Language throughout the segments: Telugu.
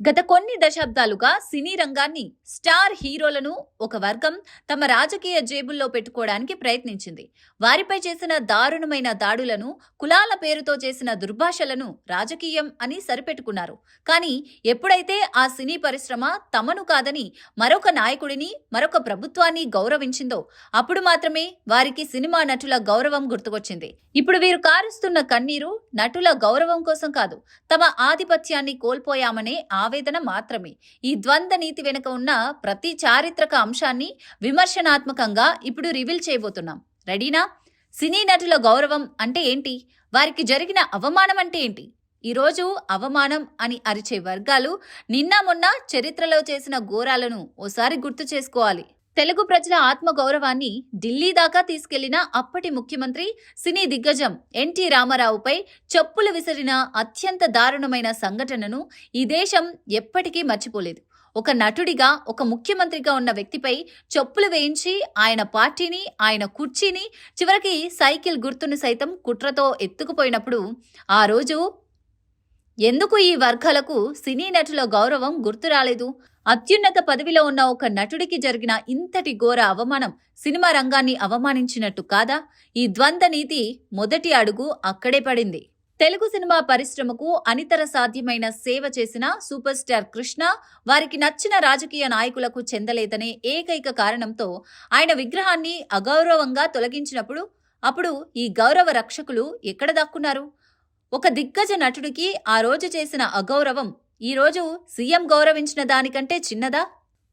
గత కొన్ని దశాబ్దాలుగా సినీ రంగాన్ని స్టార్ హీరోలను ఒక వర్గం తమ రాజకీయ జేబుల్లో పెట్టుకోవడానికి ప్రయత్నించింది. వారిపై చేసిన దారుణమైన దాడులను కులాల పేరుతో చేసిన దుర్భాషలను రాజకీయం అని సరిపెట్టుకున్నారు. కానీ ఎప్పుడైతే ఆ సినీ పరిశ్రమ తమను కాదని మరొక నాయకుడిని మరొక ప్రభుత్వాన్ని గౌరవించిందో అప్పుడు మాత్రమే వారికి సినిమా నటుల గౌరవం గుర్తుకొచ్చింది. ఇప్పుడు వీరు కారుస్తున్న కన్నీరు నటుల గౌరవం కోసం కాదు తమ ఆధిపత్యాన్ని కోల్పోయామనే ఆ ఆవేదన మాత్రమే. ఈ ద్వంద్వ నీతి వెనుక ఉన్న ప్రతి చారిత్రక అంశాన్ని విమర్శనాత్మకంగా ఇప్పుడు రివీల్ చేయబోతున్నాం. రెడీనా? సినీ నటుల గౌరవం అంటే ఏంటి? వారికి జరిగిన అవమానం అంటే ఏంటి? ఈరోజు అవమానం అని అరిచే వర్గాలు నిన్న మొన్న చరిత్రలో చేసిన ఘోరాలను ఓసారి గుర్తు చేసుకోవాలి. తెలుగు ప్రజల ఆత్మ గౌరవాన్ని ఢిల్లీ దాకా తీసుకెళ్ళిన అప్పటి ముఖ్యమంత్రి సినీ దిగ్గజం ఎన్టీ రామారావుపై చెప్పులు విసిరిన అత్యంత దారుణమైన సంఘటనను ఈ దేశం ఎప్పటికీ మర్చిపోలేదు. ఒక నటుడిగా ఒక ముఖ్యమంత్రిగా ఉన్న వ్యక్తిపై చెప్పులు వేయించి ఆయన పార్టీని ఆయన కుర్చీని చివరికి సైకిల్ గుర్తును సైతం కుట్రతో ఎత్తుకుపోయినప్పుడు ఆ రోజు ఎందుకు ఈ వర్గాలకు సినీ నటుల గౌరవం గుర్తు రాలేదు అత్యున్నత పదవిలో ఉన్న ఒక నటుడికి జరిగిన ఇంతటి ఘోర అవమానం సినిమా రంగాన్ని అవమానించినట్టు కాదా? ఈ ద్వంద్వ నీతి మొదటి అడుగు అక్కడే పడింది. తెలుగు సినిమా పరిశ్రమకు అనితర సాధ్యమైన సేవ చేసిన సూపర్ స్టార్ కృష్ణ వారికి నచ్చిన రాజకీయ నాయకులకు చెందలేదనే ఏకైక కారణంతో ఆయన విగ్రహాన్ని అగౌరవంగా తొలగించినప్పుడు అప్పుడు ఈ గౌరవ రక్షకులు ఎక్కడ దక్కున్నారు? ఒక దిగ్గజ నటుడికి ఆ రోజు చేసిన అగౌరవం ఈరోజు సీఎం గౌరవించిన దానికంటే చిన్నదా?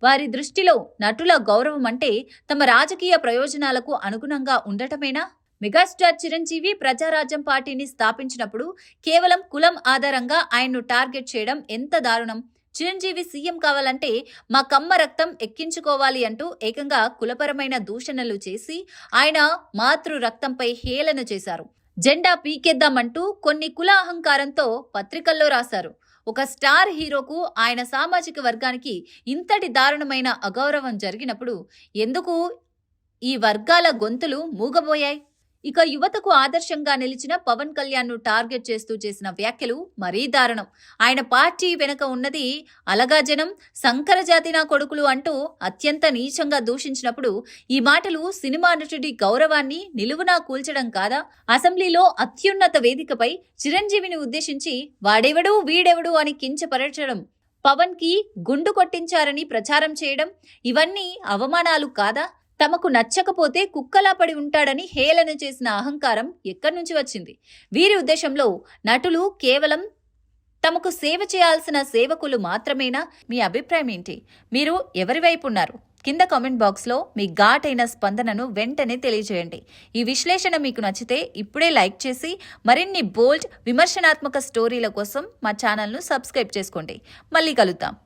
వారి దృష్టిలో నటుల గౌరవం అంటే తమ రాజకీయ ప్రయోజనాలకు అనుగుణంగా ఉండటమేనా? మెగాస్టార్ చిరంజీవి ప్రజారాజ్యం పార్టీని స్థాపించినప్పుడు కేవలం కులం ఆధారంగా ఆయన్ను టార్గెట్ చేయడం ఎంత దారుణం? చిరంజీవి సీఎం కావాలంటే మా కమ్మ రక్తం ఎక్కించుకోవాలి అంటూ ఏకంగా కులపరమైన దూషణలు చేసి ఆయన మాతృ రక్తంపై హేళన చేశారు. జెండా పీకేద్దామంటూ కొన్ని కుల అహంకారంతో పత్రికల్లో రాశారు. ఒక స్టార్ హీరోకు ఆయన సామాజిక వర్గానికి ఇంతటి దారుణమైన అగౌరవం జరిగినప్పుడు ఎందుకు ఈ వర్గాల గొంతులు మూగబోయాయి? ఇక యువతకు ఆదర్శంగా నిలిచిన పవన్ కళ్యాణ్ను టార్గెట్ చేస్తూ చేసిన వ్యాఖ్యలు మరీ దారుణం. ఆయన పార్టీ వెనుక ఉన్నది అలగా జనం నా కొడుకులు అంటూ అత్యంత నీచంగా దూషించినప్పుడు ఈ మాటలు సినిమా నటుడి గౌరవాన్ని నిలువునా కూల్చడం కాదా? అసెంబ్లీలో అత్యున్నత వేదికపై చిరంజీవిని ఉద్దేశించి వాడెవడు వీడెవడు అని కించపరచడం పవన్కి గుండు కొట్టించారని ప్రచారం చేయడం ఇవన్నీ అవమానాలు కాదా? తమకు నచ్చకపోతే కుక్కలా పడి ఉంటాడని హేళన చేసిన అహంకారం ఎక్కడి నుంచి వచ్చింది? వీరి ఉద్దేశంలో నటులు కేవలం తమకు సేవ చేయాల్సిన సేవకులు మాత్రమేనా? మీ అభిప్రాయం ఏంటి? మీరు ఎవరి వైపు ఉన్నారు? కింద కామెంట్ బాక్స్లో మీ ఘాటైన స్పందనను వెంటనే తెలియజేయండి. ఈ విశ్లేషణ మీకు నచ్చితే ఇప్పుడే లైక్ చేసి మరిన్ని బోల్డ్ విమర్శనాత్మక స్టోరీల కోసం మా ఛానల్ను సబ్స్క్రైబ్ చేసుకోండి. మళ్ళీ కలుద్దాం.